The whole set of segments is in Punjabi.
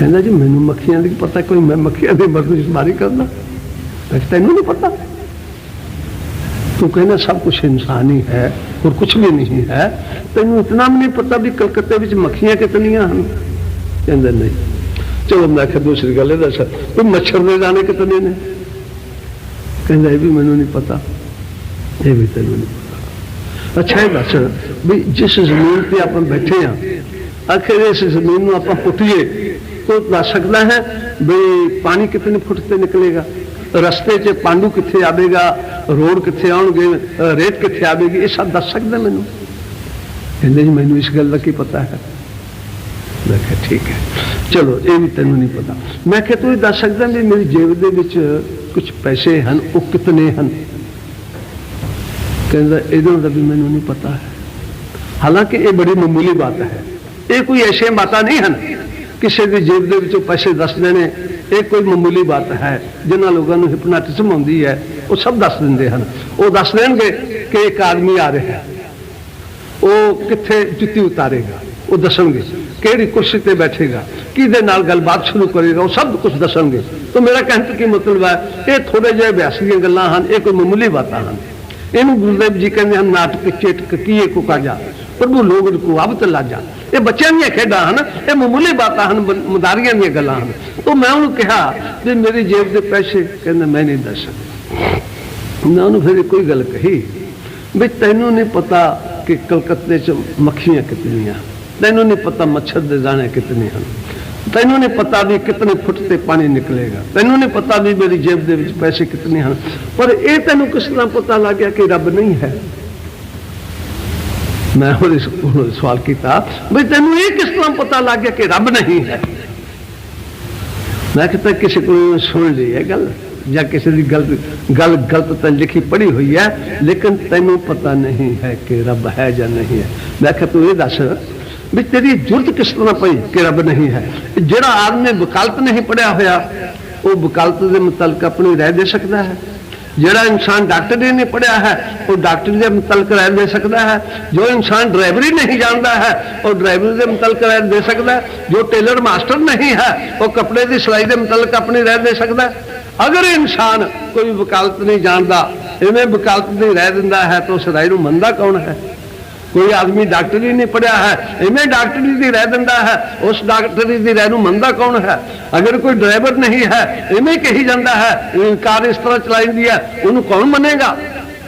ਕਹਿੰਦਾ ਜੀ ਮੈਨੂੰ ਮੱਖੀਆਂ ਦੀ ਪਤਾ ਕੋਈ ਮੈਂ ਮੱਖੀਆਂ ਦੀ ਮਰਦਮਸ਼ੁਮਾਰੀ ਕਰਦਾ ਮੈਂ ਕਿਹਾ, ਤੈਨੂੰ ਨਹੀਂ ਪਤਾ। ਤੂੰ ਕਹਿੰਦਾ ਸਭ ਕੁਝ ਇਨਸਾਨ ਹੀ ਹੈ ਹੋਰ ਕੁਝ ਵੀ ਨਹੀਂ ਹੈ। ਤੈਨੂੰ ਇਤਨਾ ਵੀ ਨਹੀਂ ਪਤਾ ਵੀ ਕਲਕੱਤੇ ਵਿੱਚ ਮੱਖੀਆਂ ਕਿਤਨੀਆਂ ਹਨ। ਕਹਿੰਦਾ ਨਹੀਂ। ਚਲੋ ਮੈਂ ਕਿਹਾ ਦੂਸਰੀ ਗੱਲ ਇਹ ਦੱਸ। ਵੀ ਮੱਛਰ ਦੇ ਦਾਣੇ ਕਿਤਨੇ ਨੇ? ਕਹਿੰਦਾ ਇਹ ਵੀ ਮੈਨੂੰ ਨਹੀਂ ਪਤਾ। ਇਹ ਵੀ ਤੈਨੂੰ ਨਹੀਂ ਪਤਾ। ਅੱਛਾ ਇਹ ਦੱਸ। ਵੀ ਜਿਸ ਜ਼ਮੀਨ ਤੇ ਆਪਾਂ ਬੈਠੇ ਆ ਆਖਿਰ ਇਸ ਜ਼ਮੀਨ ਨੂੰ ਆਪਾਂ ਪੁੱਟੀਏ। ਕੋਈ ਦੱਸ ਸਕਦਾ ਹੈ ਵੀ ਪਾਣੀ ਕਿਤਨੇ ਫੁੱਟ ਤੇ ਨਿਕਲੇਗਾ? ਰਸਤੇ 'ਚ ਪਾਂਡੂ ਕਿੱਥੇ ਆਵੇਗਾ? ਰੋਡ ਕਿੱਥੇ ਆਉਣਗੇ? ਰੇਤ ਕਿੱਥੇ ਆਵੇਗੀ? ਇਹ ਸਭ ਦੱਸ ਸਕਦਾ ਮੈਨੂੰ। ਕਹਿੰਦੇ ਜੀ, ਮੈਨੂੰ ਇਸ ਗੱਲ ਦਾ ਕੀ ਪਤਾ ਹੈ? ਮੈਂ ਕਿਹਾ, ਠੀਕ ਹੈ। ਚਲੋ, ਇਹ ਵੀ ਤੈਨੂੰ ਨਹੀਂ ਪਤਾ। ਮੈਂ ਕਿਹਾ, ਤੂੰ ਇਹ ਦੱਸ ਸਕਦਾ ਵੀ ਮੇਰੀ ਜੇਬ ਦੇ ਵਿੱਚ ਕੁਝ ਪੈਸੇ ਹਨ? ਉਹ ਕਿਤਨੇ ਹਨ? ਕਹਿੰਦਾ, ਇਹਦੋਂ ਦਾ ਵੀ ਮੈਨੂੰ ਨਹੀਂ ਪਤਾ ਹੈ। ਹਾਲਾਂਕਿ ਇਹ ਬੜੀ ਮਾਮੂਲੀ ਬਾਤ ਹੈ। ਇਹ ਕੋਈ ਐਸੇ ਮਾਤਾ ਨਹੀਂ ਹਨ ਕਿਸੇ ਦੀ ਜੇਬ ਦੇ ਵਿੱਚੋਂ ਪੈਸੇ ਦੱਸ ਦੇਣੇ ਇਹ ਕੋਈ ਮਾਮੂਲੀ ਬਾਤ ਹੈ। ਜਿਨ੍ਹਾਂ ਲੋਕਾਂ ਨੂੰ ਹਿਪਨਾਟਿਜ਼ਮ ਆਉਂਦੀ ਹੈ, ਉਹ ਸਭ ਦੱਸ ਦਿੰਦੇ ਹਨ। ਉਹ ਦੱਸ ਦੇਣਗੇ ਕਿ ਇੱਕ ਆਦਮੀ ਆ ਰਿਹਾ ਹੈ। ਉਹ ਕਿੱਥੇ ਜੁੱਤੀ ਉਤਾਰੇਗਾ? ਉਹ ਦੱਸਣਗੇ ਕਿਹੜੀ ਕੁਰਸੀ ਤੇ ਬੈਠੇਗਾ, ਕਿਹਦੇ ਨਾਲ ਗੱਲਬਾਤ ਸ਼ੁਰੂ ਕਰੇਗਾ, ਉਹ ਸਭ ਕੁਝ ਦੱਸਣਗੇ। ਤਾਂ ਮੇਰਾ ਕਹਿਣ ਤੋਂ ਕੀ ਮਤਲਬ ਹੈ, ਇਹ ਥੋੜੇ ਜਿਹੇ ਅਭਿਆਸ ਦੀਆਂ ਗੱਲਾਂ ਹਨ, ਇਹ ਕੋਈ ਮਾਮੂਲੀ ਬਾਤਾਂ ਹਨ। ਇਹਨੂੰ ਗੁਰਦੇਵ ਜੀ ਕਹਿੰਦੇ ਹਨ ਨਾਟਕ ਚੇਟਕ ਕੀਏ ਕੋ ਕਾਜਾ ਪ੍ਰਭੂ ਲੋਕ ਕੋ ਅਬ ਲਾਜਾ ਇਹ ਬੱਚਿਆਂ ਦੀਆਂ ਖੇਡਾਂ ਹਨ, ਇਹ ਮਾਮੂਲੀ ਬਾਤਾਂ ਹਨ ਬ- ਮਦਾਰੀਆਂ ਦੀਆਂ ਗੱਲਾਂ ਹਨ। ਉਹ ਮੈਂ ਉਹਨੂੰ ਕਿਹਾ ਵੀ ਮੇਰੀ ਜੇਬ ਦੇ ਪੈਸੇ, ਕਹਿੰਦਾ ਮੈਂ ਨਹੀਂ ਦੱਸ ਸਕਦਾ। ਮੈਂ ਉਹਨੂੰ ਫਿਰ ਕੋਈ ਗੱਲ ਕਹੀ ਵੀ ਤੈਨੂੰ ਨਹੀਂ ਪਤਾ ਕਿ ਕਲਕੱਤੇ 'ਚ ਮੱਖੀਆਂ ਕਿਤਨੀਆਂ, ਤੈਨੂੰ ਨਹੀਂ ਪਤਾ ਮੱਛਰ ਦੇ ਦਾਣੇ ਕਿਤਨੇ ਹਨ। ਤੈਨੂੰ ਨਹੀਂ ਪਤਾ ਵੀ ਕਿਤਨੇ ਫੁੱਟ ਤੇ ਪਾਣੀ ਨਿਕਲੇਗਾ। ਤੈਨੂੰ ਨਹੀਂ ਪਤਾ ਵੀ ਮੇਰੀ ਜੇਬ ਦੇ ਵਿੱਚ ਪੈਸੇ ਕਿਤਨੇ ਹਨ। ਪਰ ਇਹ ਤੈਨੂੰ ਕਿਸ ਤਰ੍ਹਾਂ ਪਤਾ ਲੱਗ ਗਿਆ ਕਿ ਰੱਬ ਨਹੀਂ ਹੈ? ਮੈਂ ਉਹਦੇ ਉਹਨੂੰ ਸਵਾਲ ਕੀਤਾ, ਵੀ ਤੈਨੂੰ ਇਹ ਕਿਸ ਤਰ੍ਹਾਂ ਪਤਾ ਲੱਗ ਗਿਆ ਕਿ ਰੱਬ ਨਹੀਂ ਹੈ? ਮੈਂ ਕਿਹਾ ਕਿਸੇ ਕੋਲ ਸੁਣ ਲਈ ਹੈ ਗੱਲ, ਜਾਂ ਕਿਸੇ ਦੀ ਗਲਤ ਗੱਲ ਗਲਤ ਤਾਂ ਲਿਖੀ ਪੜੀ ਹੋਈ ਹੈ, ਲੇਕਿਨ ਤੈਨੂੰ ਪਤਾ ਨਹੀਂ ਹੈ ਕਿ ਰੱਬ ਹੈ ਜਾਂ ਨਹੀਂ ਹੈ। ਮੈਂ ਕਿਹਾ ਤੂੰ ਇਹ ਦੱਸ ਵੀ ਤੇਰੀ ਜੁਰਤ ਕਿਸ ਤਰ੍ਹਾਂ ਪਈ ਕਿ ਰੱਬ ਨਹੀਂ ਹੈ। ਜਿਹੜਾ ਆਦਮੀ ਵਕਾਲਤ ਨਹੀਂ ਪੜਿਆ ਹੋਇਆ, ਉਹ ਵਕਾਲਤ ਦੇ ਮੁਤਲਕ ਆਪਣੀ ਰਾਏ ਦੇ ਸਕਦਾ ਹੈ। ਜਿਹੜਾ ਇਨਸਾਨ ਡਾਕਟਰੀ ਨਹੀਂ ਪੜਿਆ ਹੈ, ਉਹ ਡਾਕਟਰੀ ਦੇ ਮੁਤਲਕ ਰਾਏ ਦੇ ਸਕਦਾ ਹੈ। ਜੋ ਇਨਸਾਨ ਡਰਾਈਵਰੀ ਨਹੀਂ ਜਾਣਦਾ ਹੈ, ਉਹ ਡਰਾਈਵਰੀ ਦੇ ਮੁਤਲਕ ਰਾਏ ਦੇ ਸਕਦਾ ਹੈ। ਜੋ ਟੇਲਰ ਮਾਸਟਰ ਨਹੀਂ ਹੈ, ਉਹ ਕੱਪੜੇ ਦੀ ਸਿਲਾਈ ਦੇ ਮੁਤਲਕ ਆਪਣੀ ਰਾਏ ਦੇ ਸਕਦਾ ਹੈ। ਅਗਰ ਇਨਸਾਨ ਕੋਈ ਵਕਾਲਤ ਨਹੀਂ ਜਾਣਦਾ, ਇਵੇਂ ਵਕਾਲਤ ਦੀ ਰਾਏ ਦਿੰਦਾ ਹੈ, ਤਾਂ ਉਸ ਰਾਏ ਨੂੰ ਮੰਨਦਾ ਕੌਣ ਹੈ? ਕੋਈ ਆਦਮੀ ਡਾਕਟਰੀ ਨਹੀਂ ਪੜਿਆ ਹੈ, ਇਵੇਂ ਡਾਕਟਰੀ ਦੀ ਰਹਿ ਦਿੰਦਾ ਹੈ, ਉਸ ਡਾਕਟਰੀ ਦੀ ਰਹਿ ਨੂੰ ਮੰਨਦਾ ਕੌਣ ਹੈ? ਅਗਰ ਕੋਈ ਡਰਾਈਵਰ ਨਹੀਂ ਹੈ, ਇਵੇਂ ਕਹੀ ਜਾਂਦਾ ਹੈ ਕਾਰ ਇਸ ਤਰ੍ਹਾਂ ਚਲਾਈਂਦੀ ਹੈ, ਉਹਨੂੰ ਕੌਣ ਮੰਨੇਗਾ?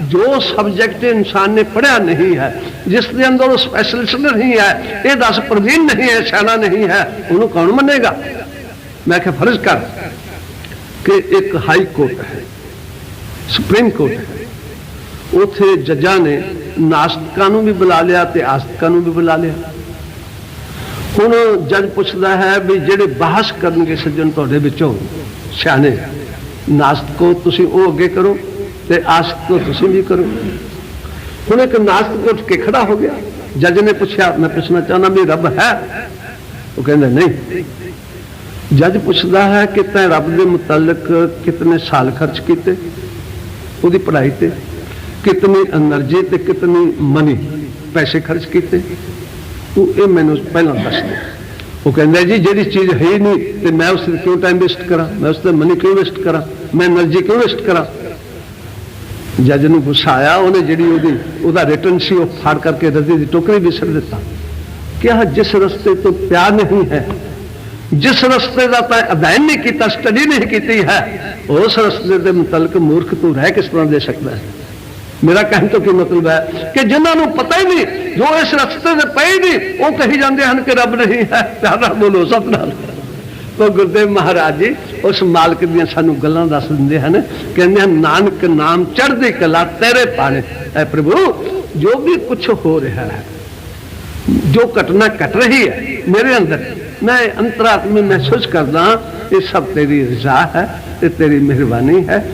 ਜੋ ਸਬਜੈਕਟ ਇਨਸਾਨ ਨੇ ਪੜਿਆ ਨਹੀਂ ਹੈ, ਜਿਸ ਦੇ ਅੰਦਰ ਉਹ ਸਪੈਸ਼ਲਿਸਟ ਨਹੀਂ ਹੈ, ਇਹ ਦੱਸ ਪ੍ਰਵੀਨ ਨਹੀਂ ਹੈ ਸਿਆਣਾ ਨਹੀਂ ਹੈ, ਉਹਨੂੰ ਕੌਣ ਮੰਨੇਗਾ? ਮੈਂ ਕਿਹਾ, ਫਰਜ਼ ਕਰ ਕਿ ਇੱਕ ਹਾਈ ਕੋਰਟ ਹੈ, ਸੁਪਰੀਮ ਕੋਰਟ ਹੈ, ਉਥੇ ਜੱਜਾਂ ਨੇ ਨਾਸਤਕਾਂ ਨੂੰ ਵੀ ਬੁਲਾ ਲਿਆ ਤੇ ਆਸਤਕਾਂ ਨੂੰ ਵੀ ਬੁਲਾ ਲਿਆ। ਹੁਣ ਜੱਜ ਪੁੱਛਦਾ ਹੈ ਵੀ ਜਿਹੜੇ ਬਹਿਸ ਕਰਨਗੇ ਸੱਜਣ ਤੁਹਾਡੇ ਵਿੱਚੋਂ, ਸਿਆਣੇ, ਨਾਸਤਕੋ ਤੁਸੀਂ ਉਹ ਅੱਗੇ ਕਰੋ ਤੇ ਆਸਤਕੋ ਤੁਸੀਂ ਵੀ ਕਰੋ। ਹੁਣ ਇੱਕ ਨਾਸਤਕ ਉੱਠ ਕੇ ਖੜਾ ਹੋ ਗਿਆ। ਜੱਜ ਨੇ ਪੁੱਛਿਆ, ਮੈਂ ਪੁੱਛਣਾ ਚਾਹੁੰਦਾ ਵੀ ਰੱਬ ਹੈ? ਉਹ ਕਹਿੰਦਾ, ਨਹੀਂ। ਜੱਜ ਪੁੱਛਦਾ ਹੈ ਕਿ ਤੈਂ ਰੱਬ ਦੇ ਮੁਤਲਕ ਕਿਤਨੇ ਸਾਲ ਖਰਚ ਕੀਤੇ? ਉਹਦੀ ਪੜ੍ਹਾਈ ਤੇ। ਕਿਤਨੀ એનર્ਜੀ ਤੇ ਕਿਤਨੀ ਮਨੀ ਪੈਸੇ ਖਰਚ ਕੀਤੇ? ਤੂੰ ਇਹ ਮੈਨੂੰ ਪਹਿਲਾਂ ਦੱਸ ਦੇ। ਉਹ ਕਹਿੰਦਾ ਜੀ, ਜਿਹੜੀ ਚੀਜ਼ ਹੈ ਨਹੀਂ, ਤੇ ਮੈਂ ਉਸ ਤੇ ਕਿਉਂ ਟਾਈਮ ਵੇਸਟ ਕਰਾਂ? ਮੈਂ ਉਸ ਤੇ ਮਨੀ ਕਿਉਂ ਵੇਸਟ ਕਰਾਂ? ਮੈਂ એનર્ਜੀ ਕਿਉਂ ਵੇਸਟ ਕਰਾਂ? ਜੱਜ ਨੂੰ ਗੁੱਸਾ ਆਇਆ, ਉਹਨੇ ਜਿਹੜੀ ਉਹਦੀ, ਉਹਦਾ ਰਿਟਰਨ ਸੀ, ਉਹ ਫਾੜ ਕਰਕੇ ਰੱਦੀ ਦੀ ਟੋਕਰੀ ਵੀ ਸਿਰ ਦਿੱਤਾ। ਕਿਹਾ, ਜਿਸ ਰਸਤੇ ਤੋਂ ਪਿਆਰ ਨਹੀਂ ਹੈ, ਜਿਸ ਰਸਤੇ ਦਾ ਤੈਂ ਅਧਿਐਨ ਨਹੀਂ ਕੀਤਾ ਸਟੱਡੀ ਨਹੀਂ ਕੀਤੀ ਹੈ, ਉਸ ਰਸਤੇ ਦੇ ਮੁਤਲਕ ਮੂਰਖ ਤੂੰ ਰਹਿ ਕਿਸ ਤਰ੍ਹਾਂ ਦੇ ਸਕਦਾ ਹੈ? ਮੇਰਾ ਕਹਿਣ ਤੋਂ ਕੀ ਮਤਲਬ ਹੈ ਕਿ ਜਿਨ੍ਹਾਂ ਨੂੰ ਪਤਾ ਹੀ ਨਹੀਂ, ਜੋ ਇਸ ਰਸਤੇ ਤੇ ਪਏ ਨਹੀਂ, ਉਹ ਕਹੀ ਜਾਂਦੇ ਹਨ ਕਿ ਰੱਬ ਨਹੀਂ ਹੈ, ਪਿਆਰ ਨਾਲ ਬੋਲੋ ਸਤਨਾਮ। ਤਾਂ ਗੁਰਦੇਵ ਮਹਾਰਾਜ ਜੀ, ਉਸ ਮਾਲਕ ਦੀਆਂ ਸਾਨੂੰ ਗੱਲਾਂ ਦੱਸ ਦਿੰਦੇ ਹਨ, ਕਹਿੰਦੇ ਹਨ, ਨਾਨਕ ਨਾਮ ਚੜ੍ਹਦੀ ਕਲਾ ਤੇਰੇ ਪਾਣੇ। ਐ ਪ੍ਰਭੂ, ਜੋ ਵੀ ਕੁਝ ਹੋ ਰਿਹਾ ਹੈ, ਜੋ ਘਟਨਾ ਘਟ ਰਹੀ ਹੈ, ਮੇਰੇ ਅੰਦਰ ਮੈਂ ਅੰਤਰਾਤਮਾ ਮਹਿਸੂਸ ਕਰਦਾ ਇਹ ਸਭ ਤੇਰੀ ਰਜ਼ਾ ਹੈ ਤੇ ਤੇਰੀ ਮਿਹਰਬਾਨੀ ਹੈ।